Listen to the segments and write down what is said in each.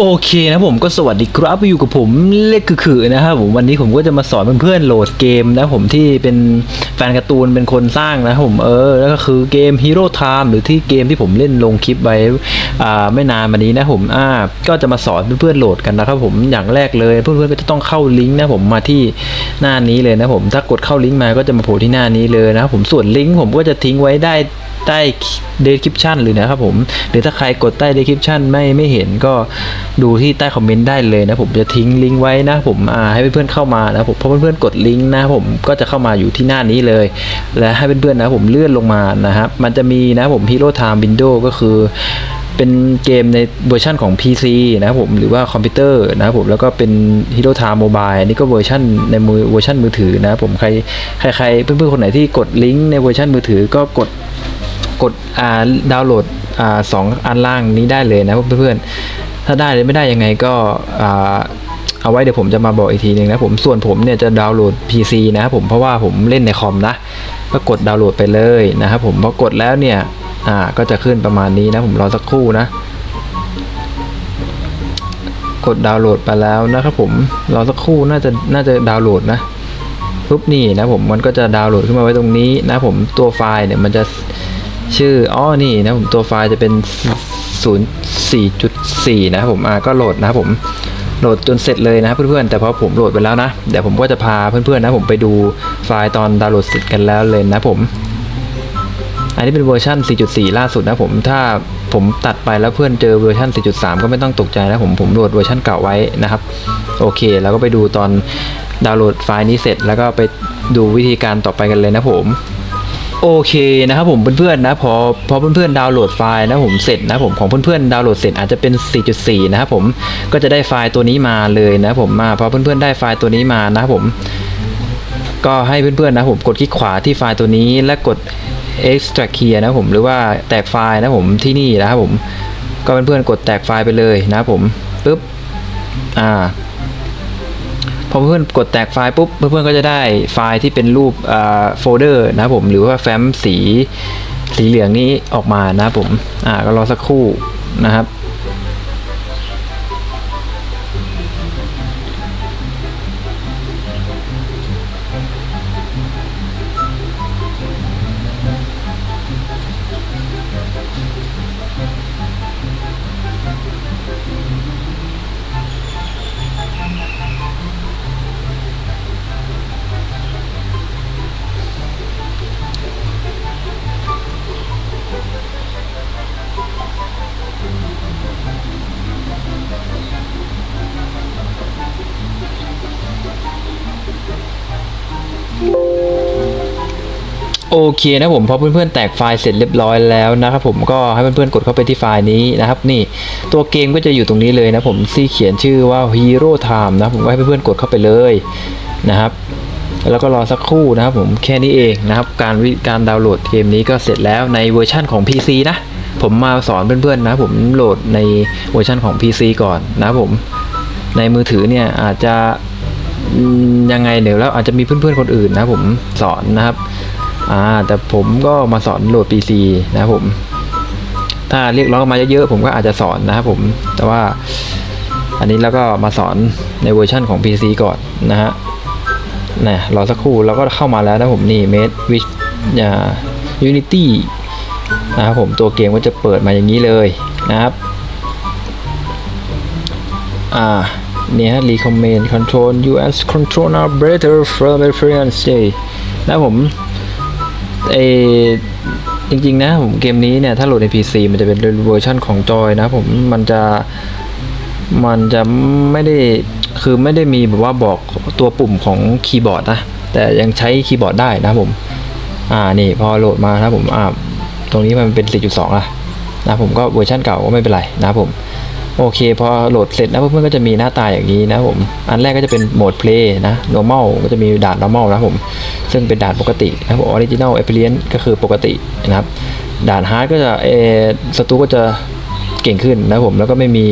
โอเคนะผมก็สวัสดีครับอยู่กับผมเล็กคือๆนะครับผมวันนี้ผมก็จะมาสอนเพื่อนๆโหลดเกมนะผมที่เป็นแฟนการ์ตูนเป็นคนสร้างนะครับผมเออแล้วก็คือเกม Hero Time หรือที่เกมที่ผมเล่นลงคลิปไว้อ่าไม่นานมานี้นะผมอ่าก็จะมาสอนเพื่อนๆโหลดกันนะครับผมอย่างแรกเลยเพื่อนๆก็จะต้องเข้าลิงก์นะผมมาที่หน้านี้เลยนะผมถ้ากดเข้าลิงก์มาก็จะมาโผล่ที่หน้านี้เลยนะครับผมส่วนลิงก์ผมก็จะทิ้งไว้ได้ ใต้ description เลยนะครับผม หรือถ้าใครกดใต้ description ไม่ไม่เห็นก็ดูที่ใต้คอมเมนต์ได้เลยนะผมจะทิ้งลิงก์ไว้นะผมอ่าให้เพื่อนๆเข้ามานะผมเพราะเพื่อนๆกดลิงก์นะผมก็จะเข้ามาอยู่ที่หน้านี้เลย และให้เพื่อนๆนะผมเลื่อนลงมานะครับมันจะมีนะผม Hero Time Window ก็คือเป็นเกมในเวอร์ชันของ PC นะครับผมหรือว่าคอมพิวเตอร์นะครับผมแล้วก็เป็น Hero Time Mobile อันนี้ก็เวอร์ชันในมือเวอร์ชันมือถือนะครับผมใครใครใครเพื่อนๆคนไหนที่กดลิงก์ในเวอร์ชันมือถือก็กด กดอ่าดาวน์โหลดอ่าสองอันล่างนี้ได้เลยนะเพื่อนๆถ้าได้หรือไม่ได้ยังไงก็อ่าเอาไว้เดี๋ยวผมจะมาบอกอีกทีหนึ่งนะผมส่วนผมเนี่ยจะดาวน์โหลด PC นะครับผมเพราะว่าผมเล่นในคอมนะก็กดดาวน์โหลดไปเลยนะครับผมพอกดแล้วเนี่ยอ่าก็จะขึ้นประมาณนี้นะผมรอสักครู่นะกดดาวน์โหลดไปแล้วนะครับผมรอสักครู่น่าจะน่าจะดาวน์โหลดนะปุ๊บนี่นะผมมันก็จะดาวน์โหลดขึ้นมาไว้ตรงนี้นะผมตัวไฟล์เนี่ยมันจะ ชื่ออ๋อนี่นะผมตัวไฟล์จะเป็น 04.4 นะครับผมอ่าก็โหลดนะครับผมโหลดจนเสร็จเลยนะครับเพื่อนๆแต่พอผมโหลดไปแล้วนะเดี๋ยวผมก็จะพาเพื่อนๆนะผมไปดูไฟล์ตอนดาวน์โหลดเสร็จกันแล้วเลยนะผมอันนี้เป็นเวอร์ชัน 4.4 ล่าสุดนะผมถ้าผมตัดไปแล้วเพื่อนเจอเวอร์ชัน4.3 ก็ไม่ต้องตกใจนะผมผมโหลดเวอร์ชันเก่าไว้นะครับ โอเค แล้วก็ไปดูตอนดาวน์โหลดไฟล์นี้เสร็จแล้วก็ไปดูวิธีการต่อไปกันเลยนะผม โอเคนะครับผมเพื่อนๆนะพอพอเพื่อนๆดาวน์โหลดไฟล์นะผมเสร็จนะผมของเพื่อนๆดาวน์โหลดเสร็จอาจจะเป็น 4.4 นะครับผมก็จะได้ไฟล์ตัวนี้มาเลยนะผมมาพอเพื่อนๆได้ไฟล์ตัวนี้มานะครับผม ก็ให้เพื่อนๆนะผมกดคลิกขวาที่ไฟล์ตัวนี้และกด extract clear นะผมหรือว่าแตกไฟล์นะผมที่นี่นะครับผม ก็เพื่อนๆกดแตกไฟล์ไปเลยนะผมปุ๊บอ่า พอเพื่อนกดแตกไฟล์ปุ๊บเพื่อนๆก็จะได้ไฟล์ที่เป็นรูปอ่าโฟลเดอร์นะผมหรือว่าแฟ้มสีสีเหลืองนี้ออกมานะผมอ่าก็รอสักครู่นะครับ โอเคนะผมพอเพื่อนๆแตกไฟล์เสร็จเรียบร้อยแล้วนะครับผมก็ให้เพื่อนๆกดเข้าไปที่ไฟล์นี้นะครับนี่ตัวเกมก็จะอยู่ตรงนี้เลยนะผมที่เขียนชื่อว่า Hero Time นะผมก็ให้เพื่อนๆกดเข้าไปเลยนะครับแล้วก็รอสักครู่นะครับผมแค่นี้เองนะครับการวิการดาวน์โหลดเกมนี้ก็เสร็จแล้วในเวอร์ชั่นของ PC นะผมมาสอนเพื่อนๆนะผมโหลดในเวอร์ชันของ PC ก่อนนะผมในมือถือเนี่ยอาจจะยังไงเดี๋ยวแล้วอาจจะมีเพื่อนๆคนอื่นนะผมสอนนะครับ อ่าแต่ผมก็มาสอนโหลด PC นะครับผม ถ้าเรียกร้องมาเยอะๆผมก็อาจจะสอนนะครับผม แต่ว่าอันนี้แล้วก็มาสอนในเวอร์ชั่นของ PC ก่อนนะฮะนะรอสักครู่เราก็เข้ามาแล้วนะผมนี่ Made with อ่า Unity นะครับผมตัวเกมก็จะเปิดมาอย่างนี้เลยนะครับ อ่าเนี่ยฮะ recommend control US control are better from experience นะผม เอจริงๆนะผมเกมนี้เนี่ยถ้าโหลดใน PC มันจะเป็นเวอร์ชันของจอยนะผมมันจะมันจะไม่ได้คือไม่ได้มีแบบว่าบอกตัวปุ่มของคีย์บอร์ดนะแต่ยังใช้คีย์บอร์ดได้นะผม อ่านี่พอโหลดมานะผมอ่าตรงนี้มันเป็น 4.2ละนะผมก็เวอร์ชันเก่าก็ไม่เป็นไรนะผมโอเคพอโหลดเสร็จนะเพื่อนๆก็จะมีหน้าตาอย่างนี้นะผม อันแรกก็จะเป็นโหมด play นะ normal ก็จะมีด่าน normal นะผม ซึ่งเป็นด่านปกตินะครับผม original experience ก็คือปกตินะครับด่าน hard ก็จะเอศัตรูก็จะเก่งขึ้นนะผมแล้วก็ไม่มี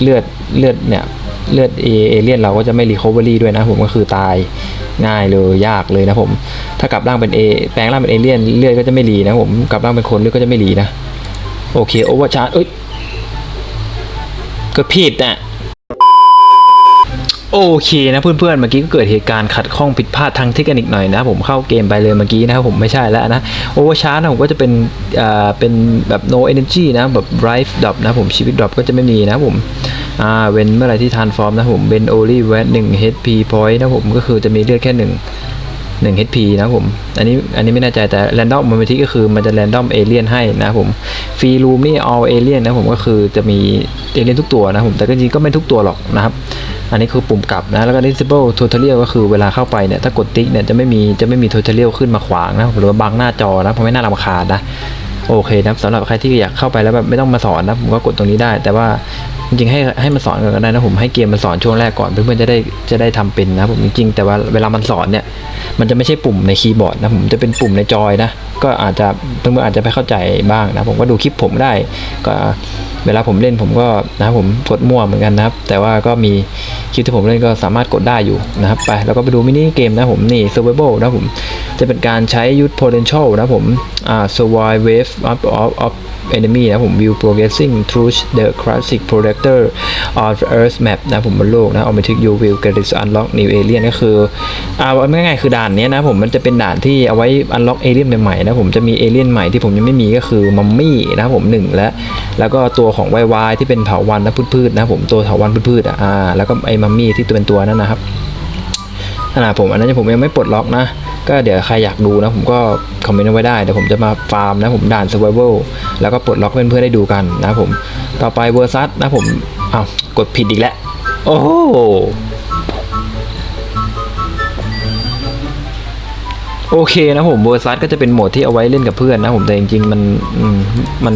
เลือดเลือดเนี่ยเลือดเอเอเลียนเราก็จะไม่รีคอเวอรี่ด้วยนะผมก็คือตายง่ายเลยยากเลยนะผม ถ้ากลับร่างเป็นเอแปลงร่างเป็นเอเลียนเลือดก็จะไม่รีนะผมกลับร่างเป็นคนเลือดก็จะไม่รีนะโอเคโอเวอร์ชาร์จเอ้ยก็ผิดอะ โอเคนะเพื่อนๆ เมื่อกี้ก็เกิดเหตุการณ์ขัดข้องผิดพลาดทางเทคนิคหน่อยนะผมเข้าเกมไปเลยเมื่อกี้นะครับผมไม่ใช่แล้วนะโอเวอร์ชาร์จผมก็จะเป็นอ่าเป็นแบบ no energy นะแบบ life drop นะผมชีวิต drop ก็จะไม่มีนะผมอ่าเว้นเมื่อไรที่ transform นะผมเป็น only when 1 HP point นะผมก็คือจะมีเลือดแค่หนึ่ง 1 HP นะผม อันนี้อันนี้ไม่แน่ใจแต่ Random m o m e n t ก็คือมันจะ Random Alien ให้นะผม Free Room นี่ All Alien นะผมก็คือจะมี Alien ทุกตัวนะผม แต่ก็จริงก็ไม่ทุกตัวหรอกนะครับ อันนี้คือปุ่มกลับนะ แล้วก็ Disable Tutorial ก็คือเวลาเข้าไปเนี่ย ถ้ากดติ๊กเนี่ยจะไม่มีจะไม่มี Tutorial ขึ้นมาขวางนะหรือว่าบังหน้าจอนะเพราะไม่น่ารำคาญนะโอเคนะสำหรับใครที่อยากเข้าไปแล้วแบบไม่ต้องมาสอนนะผมก็กดตรงนี้ได้ แต่ว่าจริงๆให้ให้มันสอนก่อนก็ได้นะผมให้เกมมันสอนช่วงแรกก่อนเพื่อนๆจะได้จะได้ทำเป็นนะผมจริงๆแต่ว่าเวลามันสอนเนี่ย มันจะไม่ใช่ปุ่มในคีย์บอร์ดนะผมจะเป็นปุ่มในจอยนะก็อาจจะเพื่อนๆอาจจะไม่เข้าใจบ้างนะผมก็ดูคลิปผมได้ก็เวลาผมเล่นผมก็นะผมกดมั่วเหมือนกันนะครับ แต่ว่าก็มี คลิปที่ผมเล่นก็สามารถกดได้อยู่นะครับไปแล้วก็ไปดูมินิเกมนะผมนี่ survival นะผมจะเป็นการใช้ยุทธ potential นะผมอ่า survive wave of of of enemy นะผม view progressing through the classic protector of earth map นะผมบนโลกนะ automatic you will get to unlock new alien ก็คืออ่าเอาง่ายๆคือด่านนี้นะผมมันจะเป็นด่านที่เอาไว้ unlock alien ใหม่ๆนะผมจะมี alien ใหม่ที่ผมยังไม่มีก็คือมัมมี่นะผมหนึ่งและแล้วก็ตัวของวายวายที่เป็นเถาวันนะพืชๆนะผมตัวเถาวันพืชๆอะอ่าแล้วก็ไอมัมมี่ที่ตัวเป็นตัวนั่นนะครับขนาดผมอันนั้นผมยังไม่ปลดล็อกนะ ก็เดี๋ยวใครอยากดูนะ ผมก็คอมเมนต์ไว้ได้เดี๋ยวผมจะมาฟาร์มนะผมด่าน survival แล้วก็ปลดล็อกเพื่อนๆได้ดูกันนะผมต่อไปเวอร์ซัสนะผมอ้าวกดผิดอีกแล้ว โอ้โหโอเคนะผมเวอร์ซัสก็จะเป็นโหมดที่เอาไว้เล่นกับเพื่อนนะผมแต่จริงๆมันมัน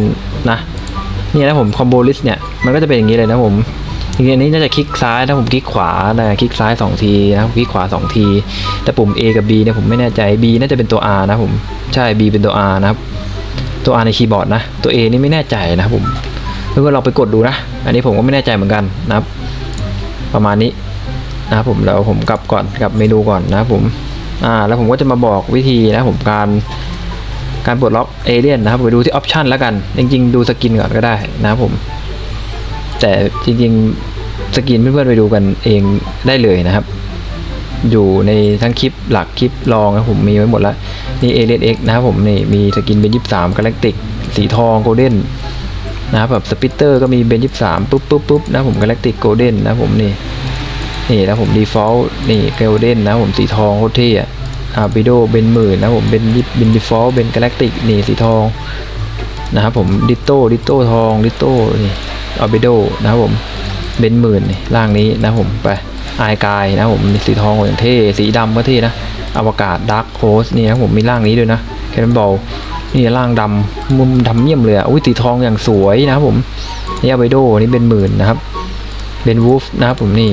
นะนี่นะผมคอมโบลิสเนี่ยมันก็จะเป็นอย่างนี้เลยนะผม จริงๆอันนี้น่าจะคลิกซ้ายนะผมคลิกขวานะคลิกซ้าย2ทีนะคลิกขวา 2 ที แต่ปุ่ม A กับ B เนี่ยผมไม่แน่ใจ B น่าจะเป็นตัว R นะผมใช่ B เป็นตัว R นะครับตัว R ในคีย์บอร์ดนะตัว A นี่ไม่แน่ใจนะครับผมเพื่อนๆลองไปกดดูนะ อันนี้ผมก็ไม่แน่ใจเหมือนกันนะครับ ประมาณนี้นะครับผมแล้วผมกลับก่อนกลับเมนูก่อนนะครับผมอ่าแล้วผมก็จะมาบอกวิธีนะผมการการปลดล็อกเอเลียนนะครับไปดูที่ออปชันแล้วกัน จริงๆ ดูสกินก่อนก็ได้นะครับผม แต่จริงๆสกินเพื่อนๆไปดูกันเองได้เลยนะครับ อยู่ในทั้งคลิปหลักคลิปรองนะผมมีไว้หมดแล้วนี่เอเลนเอ็กนะครับผมนี่มีสกินเบนยี่สามกาแล็กติกสีทองโกลเด้นนะครับแบบสปิตเตอร์ก็มีเบนยี่สามปุ๊บปุ๊บปุ๊บนะผมกาแล็กติกโกลเด้นนะผมนี่นี่นะผมดีฟอลต์นี่เกลเด้นนะผมสีทองโคตรเท่อะอาบิโดเบนหมื่นนะผมเป็นเป็นดีฟอลต์เป็นกาแล็กติกนี่สีทองนะครับผมดิโต้ดิโต้ทองดิโต้นี่ อาบิโดนะครับผมเบนหมื่นนี่างนี้นะผมไปไอายกายนะผมสีทองอย่างเท่สีดำก็เท่นะอวกาศดาร์คโคสนี่นะผมมีร่างนี้ด้วยนะแคนบอลนี่ร่างดำมุมดำเยี่ยมเลยอุ้ยสีทองอย่างสวยนะครับผมนี่อาบิโดนี่เป็นหมื่นนะครับเป็นวูฟนะครับผมนี่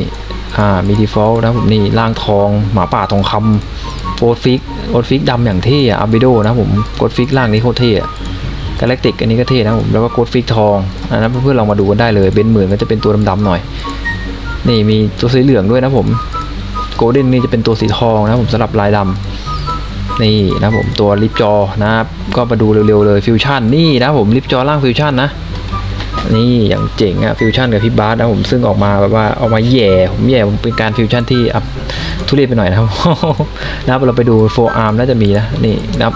อ่ามีดีฟอลต์นะครับผมนี่ร่างทองหมาป่าทองคำโฟร์ฟิกโฟร์ฟิกดำอย่างเท่อะอาบิโดนะผมโกดฟิกร่างนี้โคตรเท่อะ กาแล็กติกอันนี้ก็เท่นะผมแล้วก็โกดฟิกทองอันนั้นเพื่อนๆลองมาดูกันได้เลยเบนหมื่นก็จะเป็นตัวดำๆหน่อย นี่มีตัวสีเหลืองด้วยนะผมโกลเด้นนี่จะเป็นตัวสีทองนะผมสำหรับลายดำนี่นะผมตัวลิปจอนะครับก็มาดูเร็วๆเลยฟิวชั่นนี่นะผมลิปจอร่างฟิวชั่นนะนี่อย่างเจ๋งอะฟิวชั่นกับพี่บาสนะผมซึ่งออกมาแบบว่าออกมาแย่ผมแย่ผมเป็นการฟิวชั่นที่อัพทุเรศไปหน่อยนะครับนะครับเราไปดูโฟอาร์มน่าจะมีนะนี่นะครับ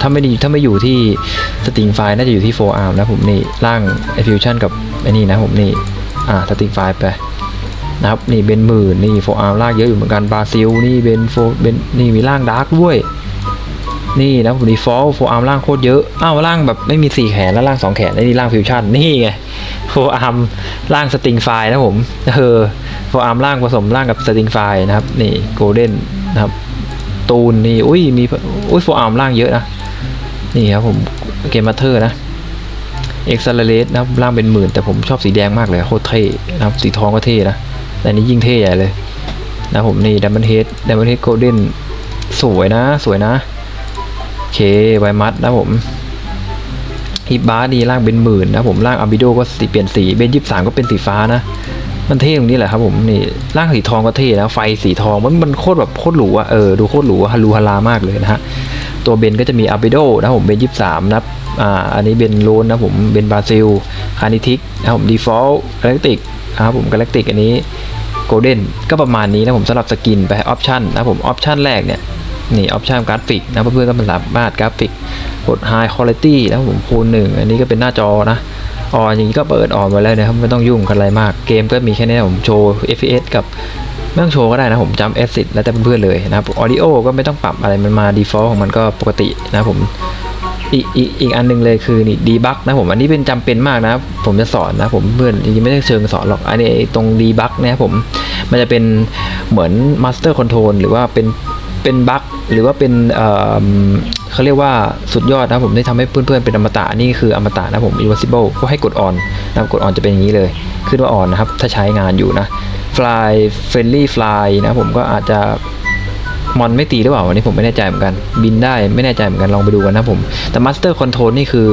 ถ้าไม่ดีถ้าไม่อยู่ที่สติงไฟน่าจะอยู่ที่โฟอาร์มนะผมนี่ร่างไอฟิวชั่นกับไอนี่นะผมนี่อ่าสติงไฟไปนะครับนี่เบนหมื่นนี่โฟอาร์มร่างเยอะอยู่เหมือนกันบราซิลนี่เบนโฟเบนนี่มีร่างดาร์กด้วยนี่นะผมดีฟอลโฟอาร์มร่างโคตรเยอะอ้าวร่างแบบไม่มีสี่แขนแล้วร่างสองแขนแล้นี่ร่างฟิวชั่นนี่ไงโฟอาร์มร่างสติงไฟนะผมเออโฟอาร์มร่างผสมร่างกับสติงไฟนะครับนี่โกลเด้นนะครับตูนนี่อุ้ยมีอุ้ยโฟอาร์มร่างเยอะนะ นี่ครับผมเกมมาเธอร์นะเอ็กซ์เลสนะครับร่างเป็นหมื่น แต่ผมชอบสีแดงมากเลยโคตรเท่นะครับสีทองก็เท่นะแต่อันนี้ยิ่งเท่ใหญ่เลยนะผมนี่ดัมเบิลเฮดดัมเบิลเฮดโกลเด้นสวยนะสวยนะโอเคไวมัดนะผมฮิบาร์ดีร่างเป็นหมื่นนะผมร่างอาบิโดก็สีเปลี่ยนสีเบนยิบสามก็เป็นสีฟ้านะ มันเท่ตรงนี้แหละครับผมนี่ร่างสีทองก็เท่นะไฟสีทองมันมันโคตรแบบโคตรหรูอะเออดูโคตรหรูฮารูฮารามากเลยนะฮะ ตัวเบนก็จะมีอาร์บิโดนะผมเบนยิบสามนะอ่าอันนี้เบนโลนนะผมเบนบราซิลคานิทิกนะผมดีฟอลต์กาแล็กติกนะครับผมกาแล็กติกอันนี้โกลเด้นก็ประมาณนี้นะผมสำหรับสกินไปออปชันนะผมออปชันแรกเนี่ยนี่ออปชันกราฟิกนะเพื่อนๆก็สามารถกราฟิกกด High Quality นะผมคูณหนึ่งอันนี้ก็เป็นหน้าจอนะออนอย่างนี้ก็เปิดออนไว้แล้วนะครับไม่ต้องยุ่งกันอะไรมากเกมก็มีแค่นี้ผมโชว์ FPS กับ ไม่ต้องโชว์ก็ได้นะผมจำ S 10แล้วแต่เพื่อนๆเลยนะครับออดิโอก็ไม่ต้องปรับอะไรมันมา default ของมันก็ปกตินะผมอีกอีกอีกอันหนึงเลยคือนี่ดีบักนะผมอันนี้เป็นจำเป็นมากนะ ผมจะสอนนะผมเพื่อนจริงๆไม่ได้เชิงสอนหรอกอันนี้ตรงดีบักเนี่ยผมมันจะเป็นเหมือนมาสเตอร์คอนโทรลหรือว่าเป็นเป็นบักหรือว่าเป็นเอ่อเขาเรียกว่าสุดยอดนะผมได้ทำให้เพื่อนๆเป็นอมตะนี่คืออมตะนะผม invisible ก็ให้กดออนนะกดออนจะเป็นอย่างนี้เลย ขึ้นว่าออนนะครับ ถ้าใช้งานอยู่นะ fly friendly fly นะผมก็อาจจะมอนไม่ตีหรือเปล่าวันนี้ผมไม่แน่ใจเหมือนกัน บินได้ไม่แน่ใจเหมือนกันลองไปดูกันนะผม แต่ Master Control นี่คือ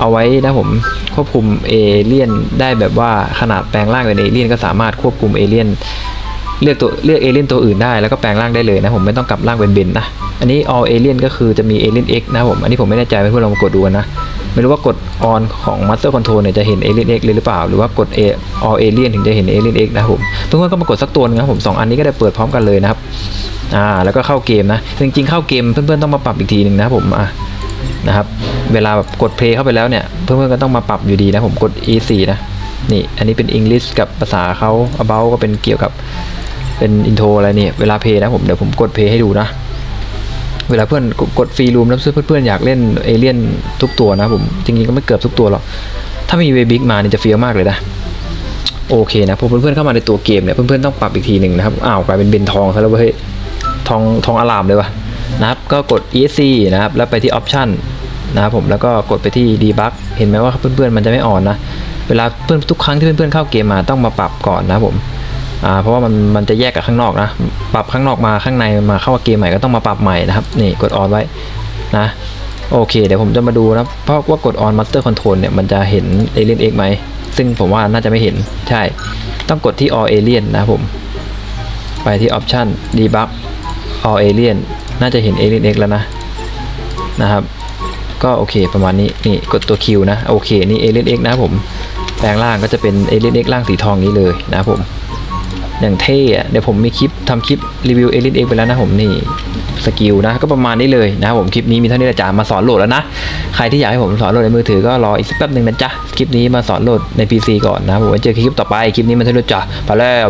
เอาไว้นะผมควบคุมเอเลี่ยนได้แบบว่าขนาดแปลงร่างเป็นเอเลี่ยนก็สามารถควบคุมเอเลี่ยนเลือกตัวเลือกเอเลี่ยนตัวอื่นได้แล้วก็แปลงร่างได้เลยนะผมไม่ต้องกลับร่างเป็นเบนนะ อันนี้ all alien ก็คือจะมี alien x นะผม อันนี้ผมไม่แน่ใจเพื่อนๆลองมากดดูกันนะ ไม่รู้ว่ากด on ของ Master Control เนี่ยจะเห็น alien x เลยหรือเปล่า หรือว่ากด A all alien ถึงจะเห็น alien x นะครับผมเพื่อนๆก็มากดสักตัวนึงนะครับผมสองอันนี้ก็ได้เปิดพร้อมกันเลยนะครับอ่าแล้วก็เข้าเกมนะจริงๆเข้าเกมเพื่อนๆต้องมาปรับอีกทีหนึ่งนะครับผมอะนะครับเวลาแบบกดเพลย์เข้าไปแล้วเนี่ยเพื่อนๆก็ต้องมาปรับอยู่ดีนะผมกด E4 นะนี่อันนี้เป็น English กับภาษาเขา about ก็เป็นเกี่ยวกับเป็นอินโทรอะไรเนี่ยเวลาเพลย์นะผมเดี๋ยวผมกดเพลย์ให้ดูนะ เวลาเพื่อนกดฟรีรูมแล้วเพื่อนๆอยากเล่นเอเลี่ยนทุกตัวนะผมจริงๆก็ไม่เกือบทุกตัวหรอกถ้ามีเวบิกมาเนี่ยจะเฟี้ยวมากเลยนะโอเคนะพอเพื่อนๆเข้ามาในตัวเกมเนี่ยเพื่อนๆต้องปรับอีกทีหนึ่งนะครับอ้าวกลายเป็นเบนทองซะแล้วเว้ยทองทองอลามเลยวะนะครับก็กด ESC นะครับแล้วไปที่ Option นะครับผมแล้วก็กดไปที่ Debug เห็นไหมว่าเพื่อนๆมันจะไม่อ่อนนะเวลาเพื่อนทุกครั้งที่เพื่อนๆเข้าเกมมาต้องมาปรับก่อนนะผม อ่าเพราะว่ามันมันจะแยกกับข้างนอกนะปรับข้างนอกมาข้างในมาเข้าเกมใหม่ก็ต้องมาปรับใหม่นะครับนี่กดออนไว้นะโอเค เดี๋ยวผมจะมาดูนะเพราะว่ากด on master control เนี่ยมันจะเห็น alien x ไหมซึ่งผมว่าน่าจะไม่เห็นใช่ ต้องกดที่ all alien นะผม ไปที่ option debug all alien น่าจะเห็น alien x แล้วนะนะครับ ก็โอเคประมาณนี้นี่กดตัว Q นะโอเคนี่ alien x นะผมแปลงร่างก็จะเป็น alien x ร่างสีทองนี้เลยนะผม อย่างเท่อะเดี๋ยวผมมีคลิปทำคลิปรีวิวเอลิทเอกไปแล้วนะผมนี่สกิลนะก็ประมาณนี้เลยนะครับผมคลิปนี้มีเท่านี้แหละจ้ามาสอนโหลดแล้วนะ ใครที่อยากให้ผมสอนโหลดในมือถือก็รออีกสักแป๊บหนึ่งนะจ๊ะคลิปนี้มาสอนโหลดใน PC ก่อนนะผมไว้เจอคลิปต่อไปคลิปนี้มันเท่านี้จ้ะไปแล้ว